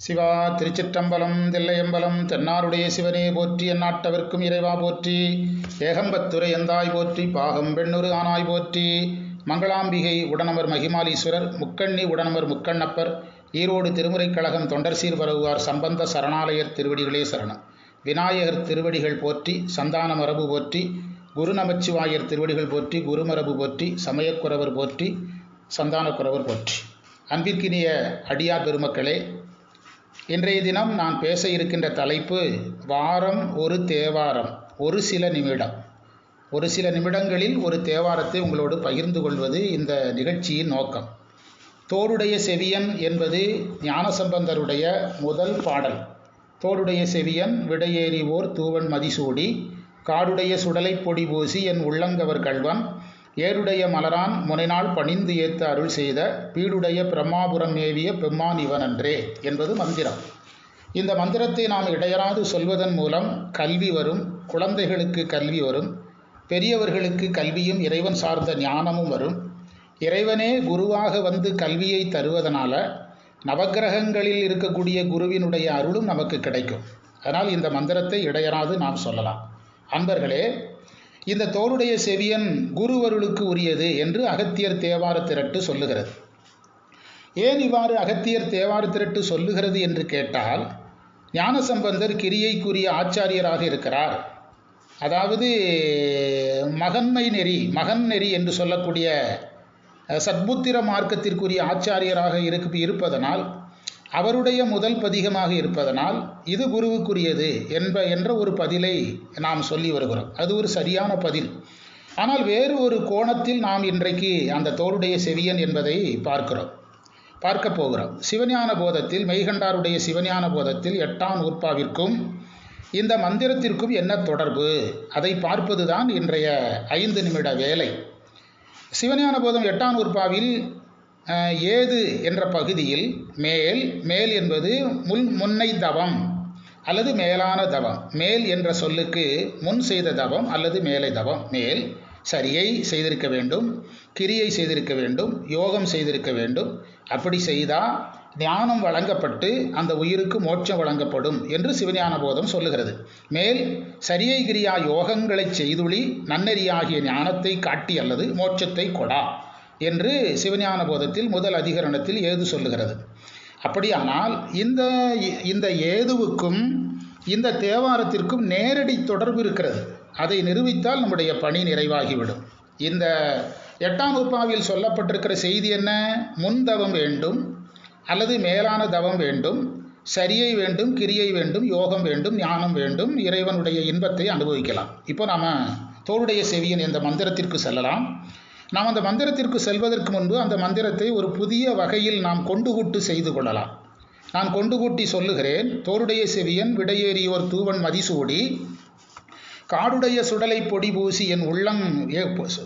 சிவா திருச்சிற்றம்பலம் தில்லையம்பலம் தென்னாருடைய சிவனே போற்றி எந்நாட்டவர்க்கும் இறைவா போற்றி. ஏகம்பத்துரை எந்தாய் போற்றி பாகம் பெண்ணுரு ஆனாய் போற்றி. மங்களாம்பிகை உடனமர் மகிமாலீஸ்வரர் முக்கண்ணி உடனமர் முக்கண்ணப்பர். ஈரோடு திருமுறைக் கழகம் தொண்டர்சீர் பரவுவார் சம்பந்த சரணாலயர் திருவடிகளே சரணம். விநாயகர் திருவடிகள் போற்றி சந்தான மரபு போற்றி. குரு நமச்சிவாயர் திருவடிகள் போற்றி குருமரபு போற்றி. சமயக்குறவர் போற்றி சந்தானக்குறவர் போற்றி. அன்பிற்கினிய அடியார் பெருமக்களே இன்றைய தினம் நான் பேச இருக்கின்ற தலைப்பு வாரம் ஒரு தேவாரம் ஒரு சில நிமிடம். ஒரு சில நிமிடங்களில் ஒரு தேவாரத்தை உங்களோடு பகிர்ந்து கொள்வது இந்த நிகழ்ச்சியின் நோக்கம். தோடுடைய செவியன் என்பது ஞானசம்பந்தருடைய முதல் பாடல். தோடுடைய செவியன் விடையேறிவோர் தூவன் மதிசூடி காடுடைய சுடலை பொடி பூசி என் உள்ளங்கவர் கல்வன் ஏருடைய மலரான் முனைநாள் பணிந்து ஏத்து அருள் செய்த பீடுடைய பிரம்மாபுரம் ஏவிய பெம்மான் இவனன்றே என்பது மந்திரம். இந்த மந்திரத்தை நாம் இடையராது சொல்வதன் மூலம் கல்வி வரும் குழந்தைகளுக்கு கல்வி வரும் பெரியவர்களுக்கு கல்வியும் இறைவன் சார்ந்த ஞானமும் வரும். இறைவனே குருவாக வந்து கல்வியை தருவதனால நவக்கிரகங்களில் இருக்கக்கூடிய குருவினுடைய அருளும் நமக்கு கிடைக்கும். அதனால் இந்த மந்திரத்தை இடையராது நாம் சொல்லலாம். அன்பர்களே இந்த தோளுடைய செவியன் குருவருளுக்கு உரியது என்று அகத்தியர் தேவார திரட்டு சொல்லுகிறது. ஏன் இவ்வாறு அகத்தியர் தேவார திரட்டு சொல்லுகிறது என்று கேட்டால் ஞானசம்பந்தர் கிரியைக்குரிய ஆச்சாரியராக இருக்கிறார். அதாவது மகன்மை நெறி மகன் நெறி என்று சொல்லக்கூடிய சத்புத்திர மார்க்கத்திற்குரிய ஆச்சாரியராக இருக்கு இருப்பதனால் அவருடைய முதல் பதிகமாக இருப்பதனால் இது குருவுக்குரியது என்ப என்ற ஒரு பதிலை நாம் சொல்லி வருகிறோம். அது ஒரு சரியான பதில். ஆனால் வேறு ஒரு கோணத்தில் நாம் இன்றைக்கு அந்த தோருடைய செவியன் என்பதை பார்க்கிறோம். பார்க்க போகிறோம். சிவஞான போதத்தில் மெய்கண்டாருடைய சிவஞான போதத்தில் எட்டாம் நூற்பாவிற்கும் இந்த மந்திரத்திற்கும் என்ன தொடர்பு? அதை பார்ப்பதுதான் இன்றைய ஐந்து நிமிட வேலை. சிவஞான போதம் எட்டாம் நூற்பாவில் ஏது என்ற பகுதியில் மேல் மேல் என்பது முன் முன்னை தவம் அல்லது மேலான தவம். மேல் என்ற சொல்லுக்கு முன் செய்த தவம் அல்லது மேலை தவம். மேல் சரியை செய்திருக்க வேண்டும் கிரியை செய்திருக்க வேண்டும் யோகம் செய்திருக்க வேண்டும். அப்படி செய்தால் ஞானம் வழங்கப்பட்டு அந்த உயிருக்கு மோட்சம் வழங்கப்படும் என்று சிவஞான போதம் சொல்லுகிறது. மேல் சரியை கிரியா யோகங்களை செய்துளி நன்னெறியாகிய ஞானத்தை காட்டி அல்லது மோட்சத்தை கொடா. என்று சிவஞான போதத்தில் முதல் அதிகரணத்தில் ஏது சொல்லுகிறது? அப்படியானால் இந்த இந்த ஏதுவுக்கும் இந்த தேவாரத்திற்கும் நேரடி தொடர்பு இருக்கிறது. அதை நிரூபித்தால் நம்முடைய பணி நிறைவாகிவிடும். இந்த எட்டாம் உப்பாவில் சொல்லப்பட்டிருக்கிற செய்தி என்ன? முன் தவம் வேண்டும் அல்லது மேலான தவம் வேண்டும் சரியை வேண்டும் கிரியை வேண்டும் யோகம் வேண்டும் ஞானம் வேண்டும் இறைவனுடைய இன்பத்தை அனுபவிக்கலாம். இப்போ நாம் தோளுடைய செவியின் இந்த மந்திரத்திற்கு செல்லலாம். நாம் அந்த மந்திரத்திற்கு செல்வதற்கு முன்பு அந்த மந்திரத்தை ஒரு புதிய வகையில் நாம் கொண்டு கூட்டு செய்து கொள்ளலாம். நான் கொண்டு கூட்டி சொல்லுகிறேன் தோருடைய செவியன் விடையேறியோர் தூவன் மதிசூடி காடுடைய சுடலை பொடி பூசி என் உள்ளம்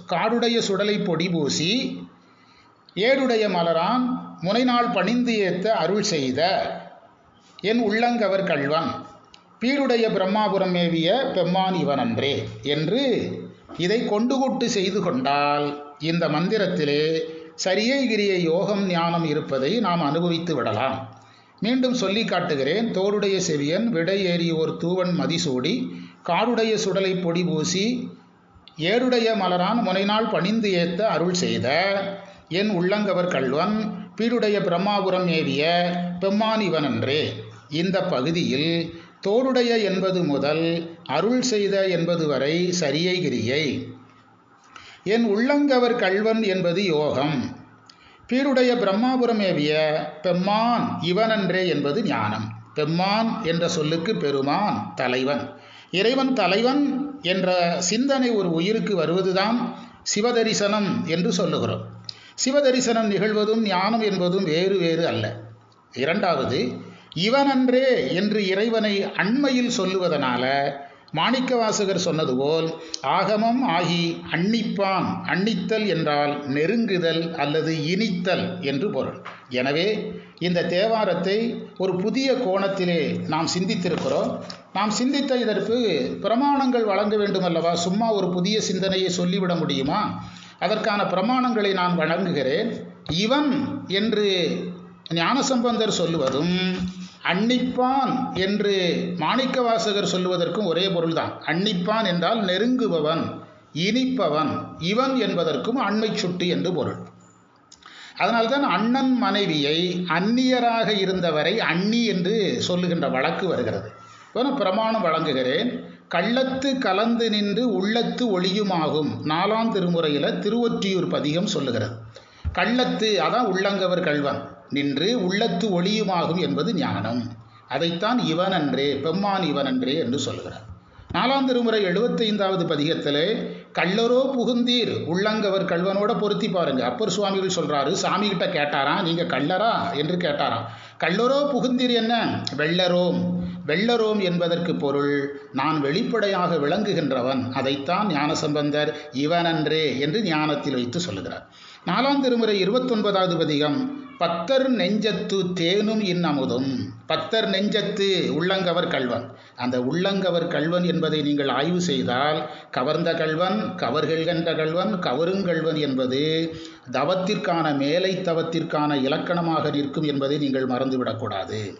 காடுடைய சுடலை பொடி பூசி ஏடுடைய மலரான் முனைநாள் பணிந்து ஏத்த அருள் செய்த என் உள்ளங்கவர் கள்வன் பீடுடைய பிரம்மாபுரம் மேவிய பெம்மான் இவனன்றே என்று இதை கொண்டு கொட்டு செய்து கொண்டால் இந்த மந்திரத்திலே சரியைகிரிய யோகம் ஞானம் இருப்பதை நாம் அனுபவித்து விடலாம். மீண்டும் சொல்லி காட்டுகிறேன். தோருடைய செவியன் விடை ஏறி ஓர் தூவன் மதிசூடி காடுடைய சுடலை பொடி பூசி ஏருடைய மலரான் முனைநாள் பணிந்து ஏத்த அருள் செய்த. என் உள்ளங்கவர் கல்வன் பீடுடைய பிரம்மாபுரம் ஏவிய பெம்மானிவனன்றே. இந்த பகுதியில் தோடுடைய என்பது முதல் அருள் செய்த என்பது வரை சரியை கிரியை. என் உள்ளங்கவர் கல்வன் என்பது யோகம். பீருடைய பிரம்மாபுரம் ஏவிய பெம்மான் இவனன்றே என்பது ஞானம். பெம்மான் என்ற சொல்லுக்கு பெருமான் தலைவன். இறைவன் தலைவன் என்ற சிந்தனை ஒரு உயிருக்கு வருவதுதான் சிவதரிசனம் என்று சொல்லுகிறோம். சிவதரிசனம் நிகழ்வதும் ஞானம் என்பதும் வேறு வேறு அல்ல. இரண்டாவது இவனன்றே என்று இறைவனை அண்மையில் சொல்லுவதனால மாணிக்கவாசகர் சொன்னது போல் ஆகமம் ஆகி அன்னிப்பான் அன்னித்தல் என்றால் நெருங்குதல் அல்லது இனித்தல் என்று பொருள். எனவே இந்த தேவாரத்தை ஒரு புதிய கோணத்திலே நாம் சிந்தித்திருக்கிறோம். நாம் சிந்தித்த இதற்கு பிரமாணங்கள் வழங்க வேண்டும் அல்லவா? சும்மா ஒரு புதிய சிந்தனையை சொல்லிவிட முடியுமா? அதற்கான பிரமாணங்களை நான் வழங்குகிறேன். இவன் என்று ஞானசம்பந்தர் சொல்லுவதும் அன்னிப்பான் என்று மாணிக்கவாசகர் சொல்லுவதற்கும் ஒரே பொருள்தான். அன்னிப்பான் என்றால் நெருங்குபவன் இனிப்பவன் இவன் என்பதற்கும் அண்மை சுட்டு என்று பொருள். அதனால்தான் அண்ணன் மனைவியை அந்நியராக இருந்தவரை அண்ணி என்று சொல்லுகின்ற வழக்கு வருகிறது. இப்போ நான் பிரமாணம் வழங்குகிறேன். கள்ளத்து கலந்து நின்று உள்ளத்து ஒளியுமாகும். நாலாம் திருமுறையில் திருவொற்றியூர் பதிகம் சொல்லுகிறது. கள்ளத்து அதான் உள்ளங்கவர் கல்வன் நின்று உள்ளத்து ஒளியுமாகும் என்பது ஞானம். அதைத்தான் இவனன்றே பெம்மான் இவனன்றே என்று சொல்லுகிறார் நாலாம் திருமுறை எழுபத்தைந்தாவது பதிகத்திலே கள்ளரோ புகுந்தீர் உள்ளங்கவர் கல்வனோட பொருத்தி பாருங்க. அப்பர் சுவாமிகள் சொல்றாரு சாமி கிட்ட கேட்டாராம் நீங்க கள்ளரா? என்று கேட்டாராம். கள்ளரோ புகுந்தீர் என்ன? வெள்ளரோம். வெள்ளரோம் என்பதற்கு பொருள் நான் வெளிப்படையாக விளங்குகின்றவன். அதைத்தான் ஞானசம்பந்தர் இவனன்றே என்று ஞானத்தில் வைத்து சொல்லுகிறார் நாலாம் திருமுறை இருபத்தொன்பதாவது பதிகம் பத்தர் நெஞ்சத்து தேனும் இன்னமுதும் பத்தர் நெஞ்சத்து உள்ளங்கவர் கல்வன் அந்த உள்ளங்கவர் கல்வன் என்பதை நீங்கள் ஆய்வு செய்தால் கவர்ந்த கல்வன் கவர்கின்ற கல்வன் கவருங்கல்வன் என்பது தவத்திற்கான மேலை தவத்திற்கான இலக்கணமாக நிற்கும் என்பதை நீங்கள் மறந்துவிடக்கூடாது.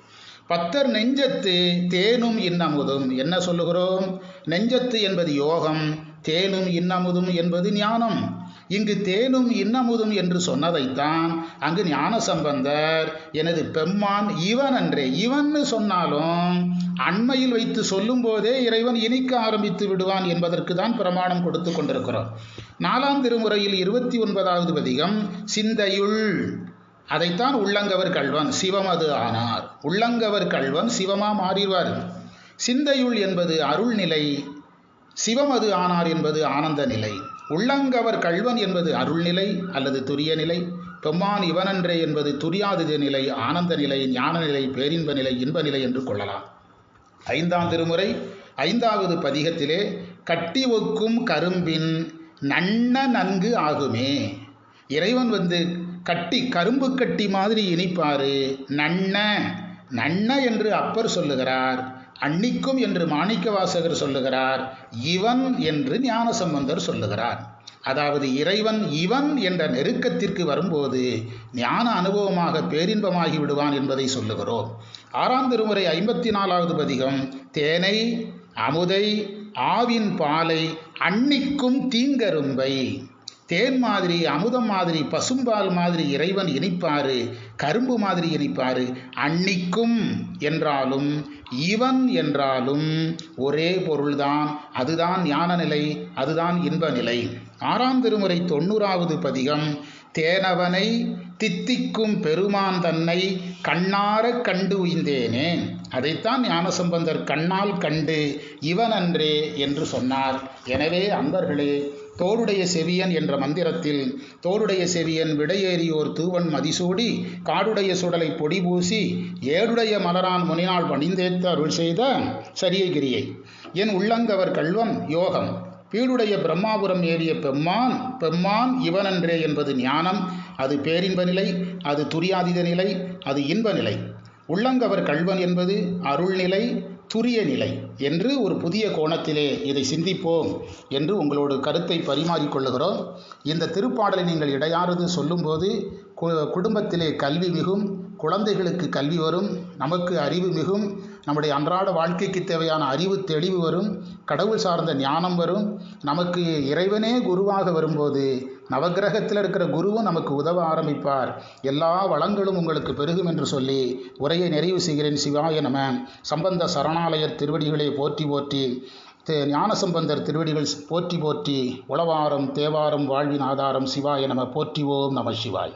பத்தர் நெஞ்சத்து தேனும் இன்னமுதும் என்ன சொல்லுகிறோம்? நெஞ்சத்து என்பது யோகம் தேனும் இன்னமுதும் என்பது ஞானம். இங்கு தேனும் இன்னமுதும் என்று சொன்னதைத்தான் அங்கு ஞான சம்பந்தர் எனது பெம்மான் இவன் என்றே இவன்னு சொன்னாலும் அண்மையில் வைத்து சொல்லும் போதே இறைவன் இனிக்க ஆரம்பித்து விடுவான் என்பதற்கு தான் பிரமாணம் கொடுத்து கொண்டிருக்கிறோம். நாலாம் திருமுறையில் இருபத்தி ஒன்பதாவது பதிகம் சிந்தையுள் அதைத்தான் உள்ளங்கவர் கல்வன் சிவமது ஆனார். உள்ளங்கவர் கல்வன் சிவமா மாறிவார் சிந்தையுள் என்பது அருள்நிலை சிவமது ஆனார் என்பது ஆனந்த நிலை. உள்ளங்கவர் கல்வன் என்பது அருள்நிலை அல்லது துரிய நிலை பெம்மான் இவனன்றே என்பது துரியாதித நிலை ஆனந்த நிலை ஞான நிலை பேரின்ப நிலை இன்ப நிலை என்று கொள்ளலாம். ஐந்தாம் திருமுறை ஐந்தாவது பதிகத்திலே கட்டி ஒக்கும் கரும்பின் நன்ன நன்கு ஆகுமே. இறைவன் வந்து கட்டி கரும்பு கட்டி மாதிரி இனிப்பாரு. நன்ன நன்ன என்று அப்பர் சொல்லுகிறார். அன்னிக்கும் என்று மாணிக்கவாசகர் சொல்லுகிறார் இவன் என்று ஞானசம்பந்தர் சொல்லுகிறார். அதாவது இறைவன் இவன் என்ற நெருக்கத்திற்கு வரும்போது ஞான அனுபவமாக பேரின்பமாகி விடுவான் என்பதை சொல்லுகிறோம். ஆறாம் திருமுறை ஐம்பத்தி நாலாவது பதிகம் தேனை அமுதை ஆவின் பாலை அன்னிக்கும் தீங்கரும்பை. தேன் மாதிரி அமுதம் மாதிரி பசும்பால் மாதிரி இறைவன் இனிப்பாரு கரும்பு மாதிரி இனிப்பாரு. அன்னிக்கும் என்றாலும் இவன் என்றாலும் ஒரே பொருள்தான். அதுதான் ஞான நிலை அதுதான் இன்ப நிலை ஆறாம் திருமுறை தொண்ணூறாவது பதிகம் தேனவனை தித்திக்கும் பெருமான் தன்னை கண்ணார கண்டு உய்ந்தேனே அதைத்தான் ஞானசம்பந்தர் கண்ணால் கண்டு இவன் அன்றே என்று சொன்னார். எனவே அன்பர்களே தோளுடைய செவியன் என்ற மந்திரத்தில் தோளுடைய செவியன் விடையேறியோர் தூவன் மதிசூடி காடுடைய சுடலை பொடி பூசி ஏடுடைய மலரான் முனினால் பணிந்தேத்து அருள் செய்த சரியகிரியை. என் உள்ளங்கவர் கல்வம் யோகம். பீடுடைய பிரம்மாபுரம் ஏறிய பெம்மான் பெம்மான் இவனன்றே என்பது ஞானம். அது பேரின்ப நிலை அது துரியாதித நிலை அது இன்ப நிலை. உள்ளங்கவர் கல்வன் என்பது அருள்நிலை துரிய நிலை என்று ஒரு புதிய கோணத்திலே இதை சிந்திப்போம் என்று உங்களோடு கருத்தை பரிமாறிக்கொள்ளுகிறோம். இந்த திருப்பாடலை நீங்கள் இடையாறுது சொல்லும்போது குடும்பத்திலே கல்வி மிகும் குழந்தைகளுக்கு கல்வி வரும் நமக்கு அறிவு மிகும் நம்முடைய அன்றாட வாழ்க்கைக்கு தேவையான அறிவு தெளிவு வரும் கடவுள் சார்ந்த ஞானம் வரும் நமக்கு இறைவனே குருவாக வரும்போது நவகிரகத்தில் இருக்கிற குருவும் நமக்கு உதவ ஆரம்பிப்பார். எல்லா வளங்களும் உங்களுக்கு பெருகும் என்று சொல்லி உரையை நிறைவு செய்கிறேன். சிவாய நம. சம்பந்த சரணாலயர் திருவடிகளை போற்றி போற்றி ஞானசம்பந்தர் திருவடிகள் போற்றி போற்றி உளவாரம் தேவாரம் வாழ்வின் ஆதாரம் சிவாய நம. போற்றிவோம் நம சிவாய்.